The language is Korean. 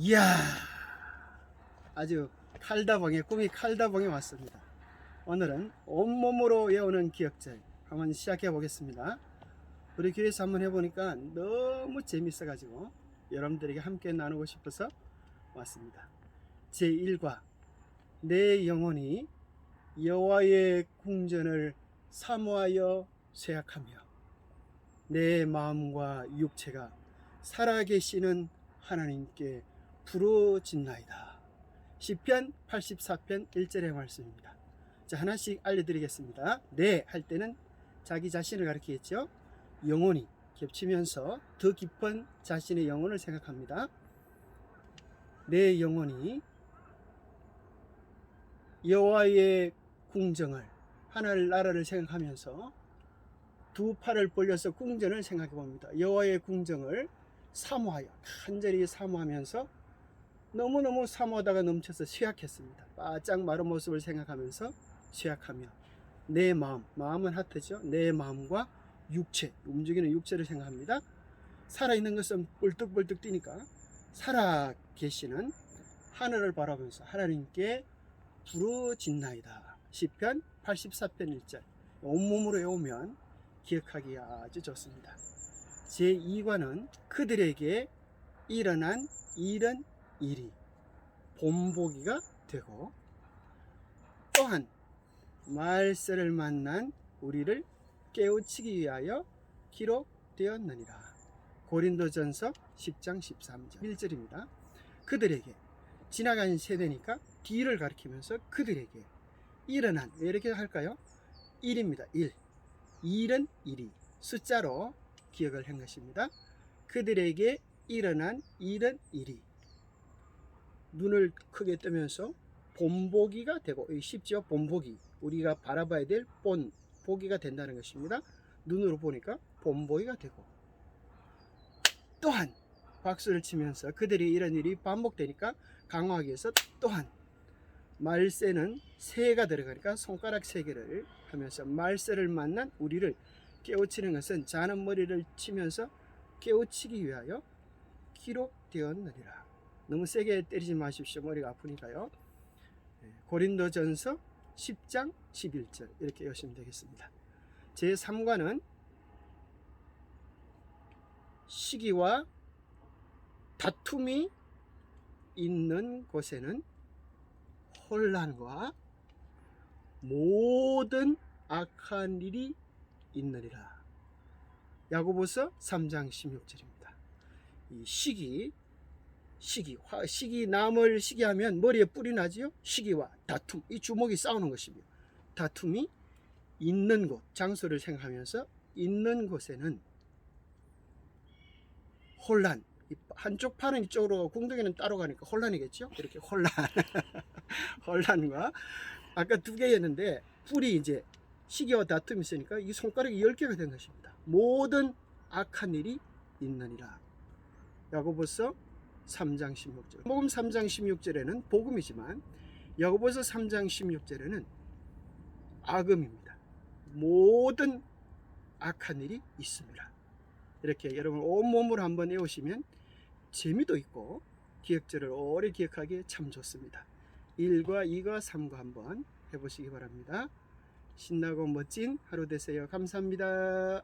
이야 아주 칼다봉의 꿈이 칼다봉에 왔습니다. 오늘은 온몸으로 외우는 기억절 한번 시작해 보겠습니다. 우리 교회에서 한번 해보니까 너무 재밌어가지고 여러분들에게 함께 나누고 싶어서 왔습니다. 제1과 내 영혼이 여호와의 궁전을 사모하여 쇠약하며 내 마음과 육체가 살아계시는 하나님께 부르짖나이다. 시편 84편 1절의 말씀입니다. 자, 하나씩 알려드리겠습니다. 네 할 때는 자기 자신을 가리키겠죠. 영혼이 겹치면서 더 깊은 자신의 영혼을 생각합니다. 내 영혼이 여호와의 궁정을 하늘 나라를 생각하면서 두 팔을 벌려서 궁전을 생각해 봅니다. 여호와의 궁정을 사모하여 간절히 사모하면서 너무너무 사모하다가 넘쳐서 쇠약했습니다. 바짝 마른 모습을 생각하면서 쇠약하며 내 마음, 마음은 하트죠. 내 마음과 육체, 움직이는 육체를 생각합니다. 살아있는 것은 벌떡벌떡 뛰니까 살아 계시는 하늘을 바라보면서 하나님께 부르짖나이다. 시편 84편 1절. 온몸으로 외우면 기억하기 아주 좋습니다. 제2과는 그들에게 일어난 이런 일이 본보기가 되고 또한 말세를 만난 우리를 깨우치기 위하여 기록되었느니라. 고린도전서 10장 13절 1절입니다. 그들에게 지나간 세대니까 뒤를 가리키면서 그들에게 일어난 왜 이렇게 할까요? 1입니다. 1. 일은 일이 숫자로 기억을 한 것입니다. 그들에게 일어난 일은 일이 눈을 크게 뜨면서 본보기가 되고 이 쉽죠? 본보기 우리가 바라봐야 될 본 보기가 된다는 것입니다. 눈으로 보니까 본보기가 되고 또한 박수를 치면서 그들이 이런 일이 반복되니까 강화하기 위해서 또한 말세는 새가 들어가니까 손가락 세 개를 하면서 말세를 만난 우리를 깨우치는 것은 자는 머리를 치면서 깨우치기 위하여 기록되었느니라. 너무 세게 때리지 마십시오. 머리가 아프니까요. 네, 고린도전서 10장 11절 이렇게 외우시면 되겠습니다. 제 3과는 시기와 다툼이 있는 곳에는 혼란과 모든 악한 일이 있느니라. 야고보서 3장 16절입니다. 이 시기 시기 화, 시기 나물 시기하면 머리에 뿔이 나지요. 시기와 다툼 이 주먹이 싸우는 것이며 다툼이 있는 곳 장소를 생각하면서 있는 곳에는 혼란 이 한쪽 팔은 이쪽으로 궁둥이는 따로 가니까 혼란이겠죠. 이렇게 혼란 혼란과 아까 두 개였는데 뿔이 이제 시기와 다툼이 있으니까 이 손가락이 10개가 된 것입니다. 모든 악한 일이 있느니라. 야고보서 3장 16절. 복음 3장 16절에는 복음이지만 야고보서 3장 16절에는 악음입니다. 모든 악한 일이 있습니다. 이렇게 여러분 온몸으로 한번 외우시면 재미도 있고 기억절을 오래 기억하기에 참 좋습니다. 1과 2과 3과 한번 해보시기 바랍니다. 신나고 멋진 하루 되세요. 감사합니다.